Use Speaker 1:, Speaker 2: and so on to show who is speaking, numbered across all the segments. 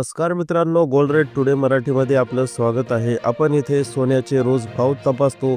Speaker 1: नमस्कार मित्रांनो gold rate today मराठीमध्ये आपलं स्वागत आहे. आपण इथे सोन्याचे रोज भाव तपासतो.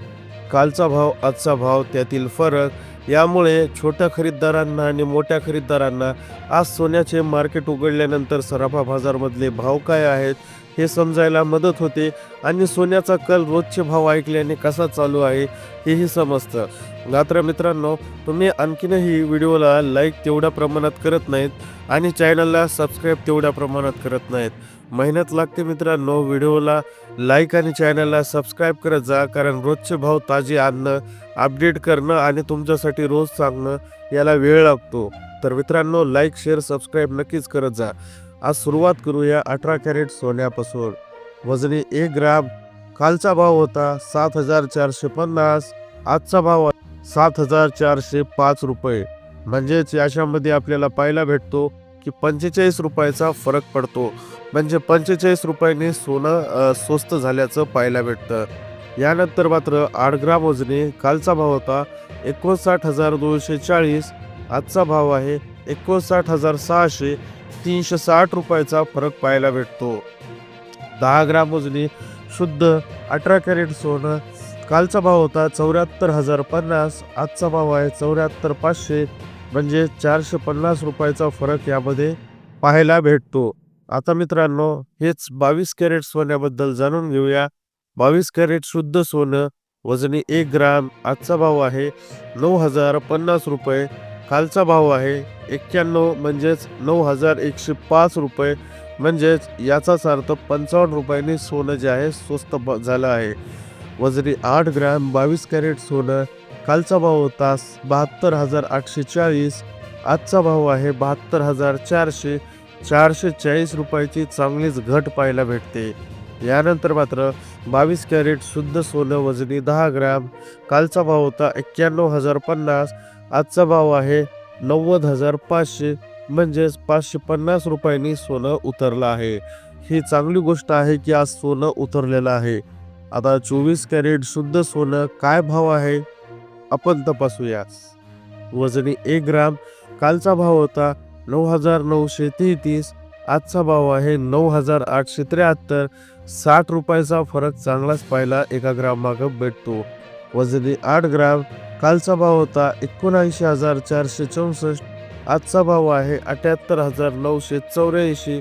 Speaker 1: कालचा भाव आजचा भाव त्यातील फरक. यामुळे छोट्या खरीददारांना आणि मोठ्या खरीददारांना आज सोन्याचे मार्केट उघडल्यानंतर सराफा बाजारमधले भाव काय आहेत? हे समजायला मदत होते आणि सोन्याचा कल रोजचे भाव ऐकल्याने कसा चालू आहे हेही समजतं. मात्र मित्रांनो तुम्ही आणखीनही व्हिडिओला लाईक तेवढ्या प्रमाणात करत नाहीत आणि चॅनलला सबस्क्राईब तेवढ्या प्रमाणात करत नाहीत. मेहनत लागते मित्रांनो व्हिडिओला लाईक आणि चॅनलला सबस्क्राईब करत जा कारण रोजचे भाव ताजे आणणं अपडेट करणं आणि तुमच्यासाठी रोज सांगणं याला वेळ लागतो. तर मित्रांनो लाईक शेअर सबस्क्राईब नक्कीच करत जा. आज सुरुवात करूया अठरा कॅरेट सोन्यापासून. वजनी एक ग्राम कालचा भाव होता सात हजार चारशे पन्नास आजचा भाव सात हजार चारशे पाच रुपये. म्हणजेच याच्यामध्ये आपल्याला पाहायला भेटतो की पंचेचाळीस रुपयाचा फरक पडतो. म्हणजे पंचेचाळीस रुपयाने सोनं स्वस्त झाल्याचं पाहायला भेटतं. यानंतर मात्र आठ ग्राम वजनी कालचा भाव होता एकोणसाठ हजार दोनशे चाळीस आजचा भाव आहे एकोणसाठ हजार सहाशे तीनशे साठ रुपयाचा फरक पाहायला भेटतो. दहा ग्राम मोजणी शुद्ध अठरा कॅरेट सोनं. कालचा भाव होता चौऱ्याहत्तर हजार पन्नास आजचा भाव आहे चौऱ्याहत्तर पाचशे. म्हणजे चारशे पन्नास रुपयाचा फरक यामध्ये पाहायला भेटतो. आता मित्रांनो हेच बावीस कॅरेट सोन्याबद्दल जाणून घेऊया. बावीस कॅरेट शुद्ध सोनं वजनी एक ग्राम आजचा भाव आहे नऊ हजार पन्नास रुपये. कालचा भाव आहे. एक्क्याण्णव म्हणजेच नऊ हजार एकशे पाच रुपये. म्हणजेच याचाच अर्थ पंचावन्न रुपयांनी सोनं जे आहे स्वस्त ब- झालं आहे. वजनी आठ ग्रॅम बावीस कॅरेट सोनं. कालचा भाव होता बहात्तर हजार आठशे चाळीस आजचा भाव आहे बहात्तर हजार चारशे चारशे चाळीस रुपयाची चांगलीच घट पाहायला भेटते. यानंतर मात्र बावीस कॅरेट शुद्ध सोनं वजनी दहा ग्रॅम कालचा भाव होता एक्क्याण्णव हजार पन्नास आजचा भाव आहे नव्वद हजार पाचशे म्हणजेच पाचशे पन्नास रुपयांनी सोनं उतरलं आहे. ही चांगली गोष्ट आहे की आज सोनं उतरलेलं आहे. आता चोवीस कॅरेट शुद्ध सोनं काय भाव आहे? आपण तपासूया वजनी एक ग्राम कालचा भाव होता नऊ हजार नऊशे तेहतीस आजचा भाव आहे नऊ हजार आठशे त्र्याहत्तर साठ रुपयाचा फरक चांगलाच पाहायला एका ग्राममागं भेटतो. वजनी आठ ग्राम कालचा भाव होता एकोणऐंशी हजार चारशे चौसष्ट आजचा भाव आहे अठ्याहत्तर हजार नऊशे चौऱ्याऐंशी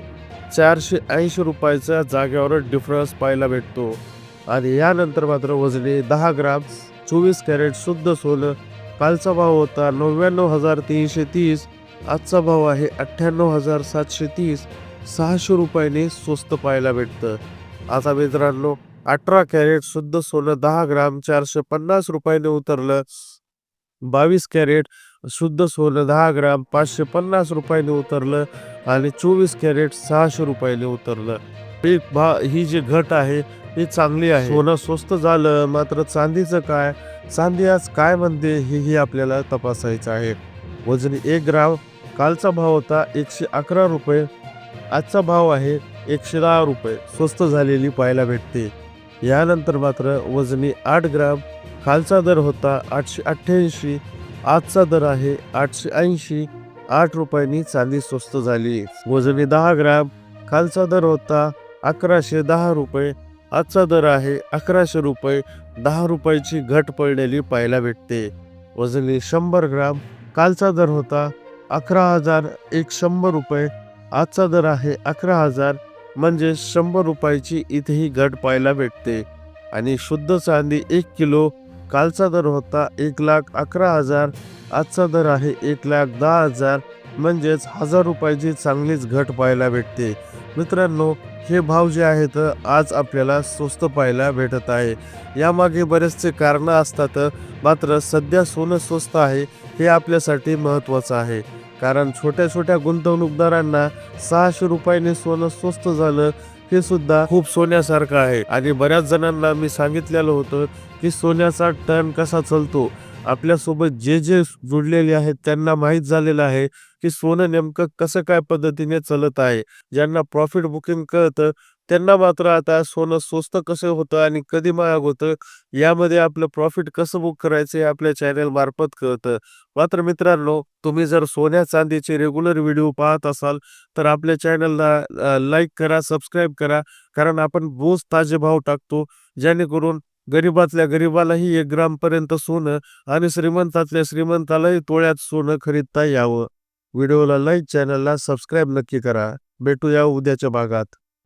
Speaker 1: चारशे ऐंशी रुपयाच्या जागेवर डिफरन्स पाहायला भेटतो. आणि यानंतर मात्र वजनी दहा ग्राम चोवीस कॅरेट शुद्ध सोनं कालचा भाव होता नव्याण्णव हजार तीनशे तीस आजचा भाव आहे अठ्ठ्याण्णव हजार सातशे तीस सहाशे रुपयाने स्वस्त पाहायला भेटतं. आता मित्रांनो अठरा कॅरेट शुद्ध सोनं दहा ग्राम चारशे पन्नास रुपयाने उतरलं. बावीस कॅरेट शुद्ध सोनं दहा ग्राम पाचशे पन्नास रुपयाने उतरलं आणि चोवीस कॅरेट सहाशे रुपयाने उतरलं. ही भा ही जी घट आहे ही चांगली आहे. सोनं स्वस्त झालं मात्र चांदीचं काय? चांदी आज काय म्हणते हेही आपल्याला तपासायचं आहे. वजनी एक ग्राम कालचा भाव होता एकशे अकरा रुपये. आजचा भाव आहे एकशे दहा रुपये स्वस्त झालेली पाहायला भेटते. यानंतर मात्र वजनी आठ ग्राम खालचा दर होता आठशे अठ्ठ्याऐंशी आजचा दर आहे आठशे ऐंशी आठ रुपयांनी चांदी स्वस्त झाली. वजनी दहा ग्राम खालचा दर होता अकराशे दहा रुपये आजचा दर आहे अकराशे रुपये दहा रुपयाची घट पडलेली पाहायला भेटते. वजनी शंभर ग्राम कालचा दर होता अकरा हजार एक शंभर रुपये आजचा दर आहे अकरा हजार म्हणजे शंभर रुपयाची इथेही घट पाहायला भेटते. आणि शुद्ध चांदी एक किलो कालचा दर होता एक लाख अकरा हजार आजचा दर आहे एक लाख दहा हजार म्हणजेच हजार रुपयाची चांगलीच घट पाहायला भेटते. मित्रांनो हे भाव जे आहेत आज आपल्याला स्वस्त पाहायला भेटत आहे. यामागे बरेचसे कारणं असतात मात्र सध्या सोनं स्वस्त आहे हे आपल्यासाठी महत्त्वाचं आहे. कारण छोट्या छोट्या गुंतवणूकदारांना सहाशे रुपयाने सोनं स्वस्त झालं हे सुद्धा खूप सोन्यासारखं आहे. आणि बऱ्याच जणांना मी सांगितलेलं होतं की सोन्याचा टर्न कसा चालतो. आपल्यासोबत जे जे जुडलेले आहेत त्यांना माहीत झालेलं आहे की सोनं नेमकं कसं काय पद्धतीने चालत आहे. ज्यांना प्रॉफिट बुकिंग कळतं त्यांना मात्र आता सोनं स्वस्त कसं होतं आणि कधी महाग होतं यामध्ये आपलं प्रॉफिट कसं बुक करायचं हे आपल्या चॅनल मार्फत कळतं. मात्र मित्रांनो तुम्ही जर सोन्या चांदीचे रेग्युलर व्हिडिओ पाहत असाल तर आपल्या चॅनलला लाईक करा सबस्क्राईब करा कारण आपण रोज ताजे भाव टाकतो जेणेकरून गरीबातल्या गरीबालाही एक ग्रामपर्यंत सोनं आणि श्रीमंतातल्या श्रीमंतालाही तोळ्यात सोनं खरीदता यावं. व्हिडिओला लाईक चॅनलला सबस्क्राईब नक्की करा. भेटूया उद्याच्या भागात.